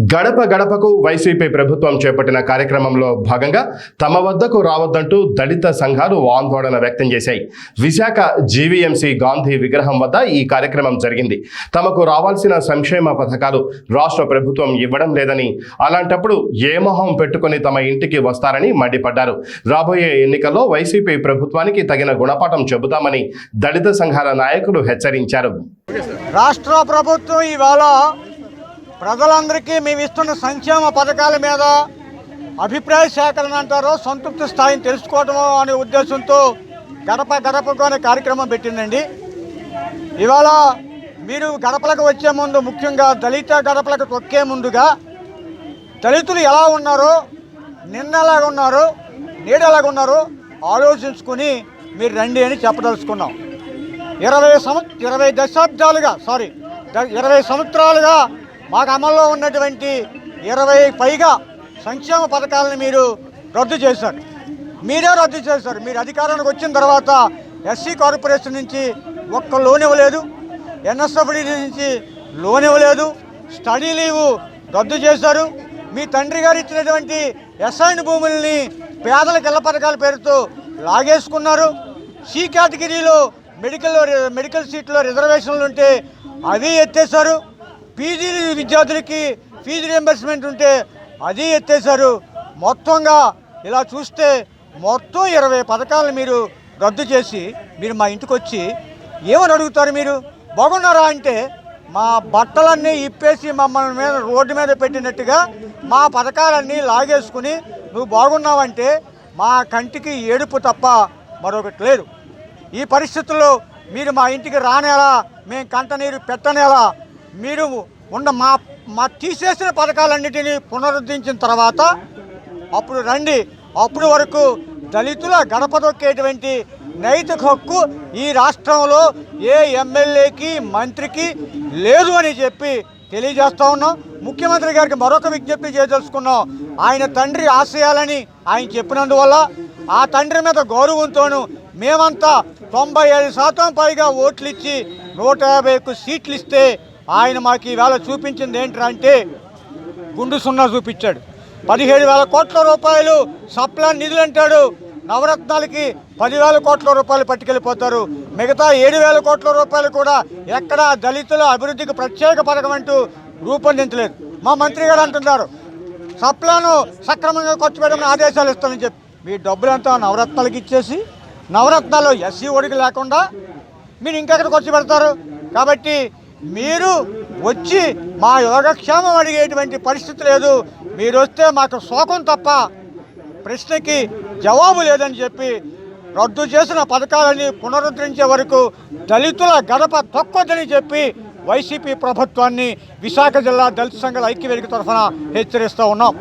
గడప గడపకు వైసీపీ ప్రభుత్వం చేపట్టిన కార్యక్రమంలో భాగంగా తమ వద్దకు రావద్దంటూ దళిత సంఘాలు ఆందోళన వ్యక్తం చేశాయి. విశాఖ జీవీఎంసీ గాంధీ విగ్రహం వద్ద ఈ కార్యక్రమం జరిగింది. తమకు రావాల్సిన సంక్షేమ పథకాలు రాష్ట్ర ప్రభుత్వం ఇవ్వడం లేదని అలాంటప్పుడు ఏ మొహం పెట్టుకుని తమ ఇంటికి వస్తారని మండిపడ్డారు. రాబోయే ఎన్నికల్లో వైసీపీ ప్రభుత్వానికి తగిన గుణపాఠం చెబుతామని దళిత సంఘాల నాయకులు హెచ్చరించారు. రాష్ట్ర ప్రభుత్వం ఇవాళ ప్రజలందరికీ మేము ఇస్తున్న సంక్షేమ పథకాల మీద అభిప్రాయ సేకరణ అంటారో సంతృప్తి స్థాయిని తెలుసుకోవడం అనే ఉద్దేశంతో గడప గడపకు అనే కార్యక్రమం పెట్టిందండి. ఇవాళ మీరు గడపలకు వచ్చే ముందు ముఖ్యంగా దళిత గడపలకు తొక్కే ముందుగా దళితులు ఎలా ఉన్నారో నిన్న ఎలాగ ఉన్నారో నేడు ఎలాగ ఉన్నారో ఆలోచించుకుని మీరు రండి అని చెప్పదలుచుకున్నాం. ఇరవై సంవ ఇరవై దశాబ్దాలుగా సారీ ఇరవై సంవత్సరాలుగా మాకు అమల్లో ఉన్నటువంటి ఇరవై పైగా సంక్షేమ పథకాలను మీరు రద్దు చేశారు. మీరే రద్దు చేశారు. మీరు అధికారానికి వచ్చిన తర్వాత ఎస్సీ కార్పొరేషన్ నుంచి ఒక్క లోన్ ఇవ్వలేదు. ఎన్ఎస్ఎఫ్డి నుంచి లోన్ ఇవ్వలేదు. స్టడీ లీవ్ రద్దు చేశారు. మీ తండ్రి గారు ఇచ్చినటువంటి ఎస్ఐన్ భూముల్ని పేదలకు ఇళ్ళ పథకాల పేరుతో లాగేసుకున్నారు. సి కేటగిరీలో మెడికల్ మెడికల్ సీట్లో రిజర్వేషన్లు ఉంటే అవి ఎత్తేసారు పీజీ విద్యార్థులకి ఫీజు రియంబర్స్మెంట్ ఉంటే అది ఎత్తేసారు మొత్తంగా ఇలా చూస్తే మొత్తం ఇరవై పథకాలను మీరు రద్దు చేసి మీరు మా ఇంటికి వచ్చి ఏమని అడుగుతారు మీరు? బాగున్నారా అంటే మా బట్టలన్నీ ఇప్పేసి మమ్మల్ని మీద రోడ్డు మీద పెట్టినట్టుగా మా పథకాలన్నీ లాగేసుకుని నువ్వు బాగున్నావంటే మా కంటికి ఏడుపు తప్ప మరొకటి లేదు. ఈ పరిస్థితుల్లో మీరు మా ఇంటికి రానేలా మేము కంటనీరు పెట్టనేలా మీరు ఉన్న మా మా తీసేసిన పథకాలన్నిటినీ పునరుద్ధరించిన తర్వాత అప్పుడు రండి. అప్పుడు వరకు దళితుల గడప దొక్కేటువంటి నైతిక హక్కు ఈ రాష్ట్రంలో ఏ ఎమ్మెల్యేకి మంత్రికి లేదు అని చెప్పి తెలియజేస్తా ఉన్నాం. ముఖ్యమంత్రి గారికి మరొక విజ్ఞప్తి చేయదలుచుకున్నాం. ఆయన తండ్రి ఆశయాలని ఆయన చెప్పినందువల్ల ఆ తండ్రి మీద గౌరవంతోనూ మేమంతా తొంభై ఐదు శాతం పైగా ఓట్లు ఇచ్చి నూట యాభై ఒక్క సీట్లు ఇస్తే ఆయన మాకు ఈవేళ చూపించింది ఏంటంటే గుండు సున్నా చూపించాడు. పదిహేడు వేల కోట్ల రూపాయలు సప్లా నిధులు అంటాడు. నవరత్నాలకి పదివేల కోట్ల రూపాయలు పట్టుకెళ్ళిపోతారు. మిగతా ఏడు వేల కోట్ల రూపాయలు కూడా ఎక్కడా దళితుల అభివృద్ధికి ప్రత్యేక పథకం అంటూ రూపొందించలేదు. మా మంత్రి గారు అంటున్నారు సప్లాను సక్రమంగా ఖర్చు పెట్టమని ఆదేశాలు ఇస్తామని చెప్పి. మీ డబ్బులంతా నవరత్నాలకు ఇచ్చేసి నవరత్నాలు ఎస్సీ ఒడికి లేకుండా మీరు ఇంకెక్కడ ఖర్చు పెడతారు? కాబట్టి మీరు వచ్చి మా యోగక్షేమం అడిగేటువంటి పరిస్థితి లేదు. మీరు వస్తే మాకు శోకం తప్ప ప్రశ్నకి జవాబు లేదని చెప్పి రద్దు చేసిన పథకాలని పునరుద్ధరించే వరకు దళితుల గడప తొక్కొద్దని చెప్పి వైసీపీ ప్రభుత్వాన్ని విశాఖ జిల్లా దళిత సంఘాల ఐక్యవేదిక తరఫున హెచ్చరిస్తూ ఉన్నాం.